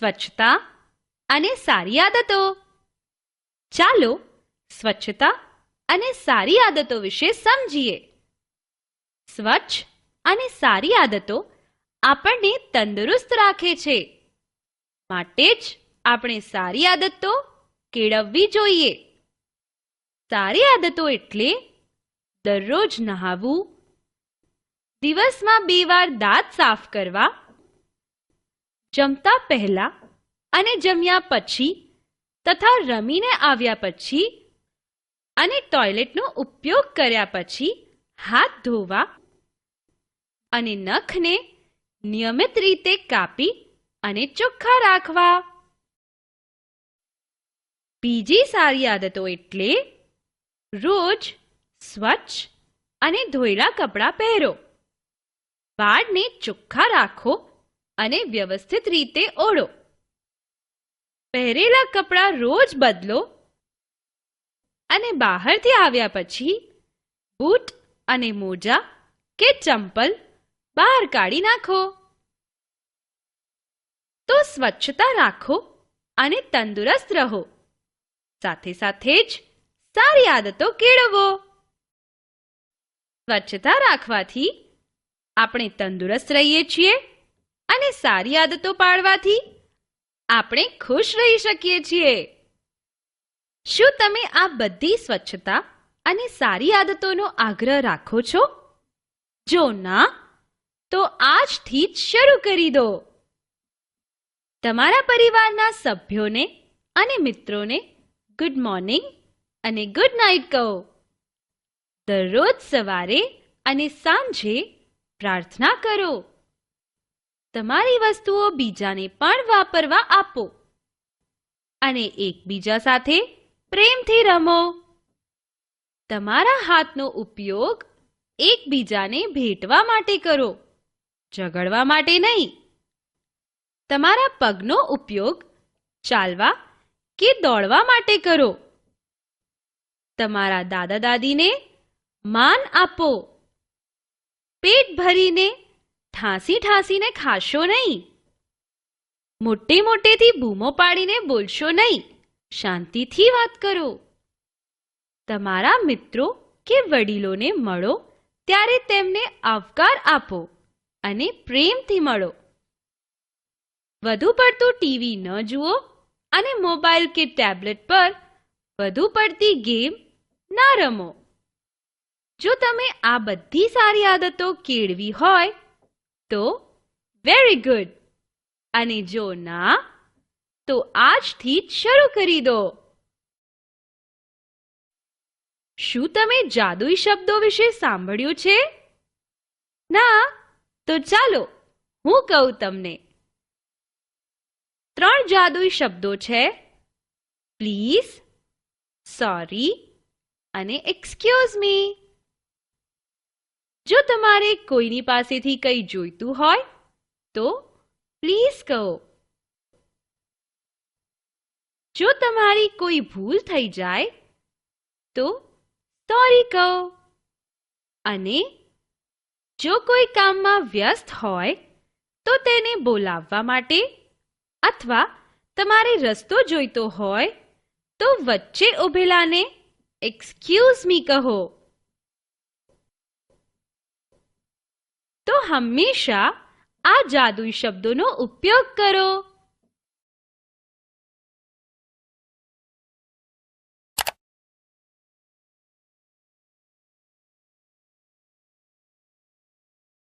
સ્વચ્છતા અને સારી આદતો. ચાલો સ્વચ્છતા અને સારી આદતો વિશે સમજીએ. સ્વચ્છ અને સારી આદતો આપણને તંદુરસ્ત રાખે છે. માટે જ આપણે સારી આદતો કેળવવી જોઈએ. સારી આદતો એટલે દરરોજ નહાવું, દિવસમાં બે વાર દાંત સાફ કરવા જમતા પહેલા અને જમ્યા પછી તથા રમીને આવ્યા પછી અને ટોયલેટનો ઉપયોગ કર્યા પછી હાથ ધોવા અને નખને નિયમિત રીતે કાપી અને ચોખ્ખા રાખવા. બીજી સારી આદતો એટલે રોજ સ્વચ્છ અને ધોયેલા કપડાં પહેરો. વાળને ચોખ્ખા રાખો અને વ્યવસ્થિત રીતે ઓળો. પહેરેલા કપડાં રોજ બદલો અને બહારથી આવ્યા પછી બૂટ અને મોજા કે ચંપલ બહાર કાઢી નાખો. તો સ્વચ્છતા રાખો અને તંદુરસ્ત રહો. સાથે સાથે જ સારી આદતો કેળવો. સ્વચ્છતા રાખવાથી આપણે તંદુરસ્ત રહીએ છીએ અને સારી આદતો પાડવાથી આપણે ખુશ રહી શકીએ છીએ. શું તમે આ બધી સ્વચ્છતા અને સારી આદતોનો આગ્રહ રાખો છો? જો ના, તો આજથી જ શરૂ કરી દો. તમારા પરિવારના સભ્યોને અને મિત્રોને ગુડ મોર્નિંગ અને ગુડ નાઇટ કહો. દરરોજ સવારે અને સાંજે પ્રાર્થના કરો. તમારી વસ્તુઓ બીજાને પણ વાપરવા આપો. અને એકબીજા સાથે પ્રેમથી રમો. તમારા હાથનો ઉપયોગ એકબીજાને ભેટવા માટે કરો, ઝઘડવા માટે નહીં. તમારા પગનો ઉપયોગ ચાલવા કે દોડવા માટે કરો. તમારા દાદા દાદીને માન આપો. પેટ ભરીને ઠાંસી ઠાંસીને ખાશો નહીં. મોટે મોટેથી બૂમો પાડીને બોલશો નહીં. શાંતિથી વાત કરો. તમારા મિત્રો કે વડીલોને મળો, ત્યારે તેમને આવકાર આપો અને પ્રેમથી મળો. વધુ પડતું ટીવી ન જુઓ અને મોબાઈલ કે ટેબ્લેટ પર વધુ પડતી ગેમ ના રમો. જો તમે આ બધી સારી આદતો કેળવી હોય તો વેરી ગુડ અને જો ના, તો આજથી જ શરૂ કરી દો. શું તમે જાદુઈ શબ્દો વિશે સાંભળ્યું છે? ના, તો ચાલો, હું કહું તમને. ત્રણ જાદુઈ શબ્દો છે. પ્લીઝ સોરી અને એક્સક્યુઝ મી જો તમારે કોઈની પાસેથી કંઈ જોઈતું હોય, તો પ્લીઝ કહો. જો તમારી કોઈ ભૂલ થઈ જાય, તો સોરી કહો. અને જો કોઈ કામમાં વ્યસ્ત હોય, તો તેને બોલાવવા માટે અથવા તમારે રસ્તો જોઈતો હોય, તો વચ્ચે ઊભેલાને એક્સક્યુઝ મી કહો તો હંમેશા આ જાદુઈ શબ્દોનો ઉપયોગ કરો.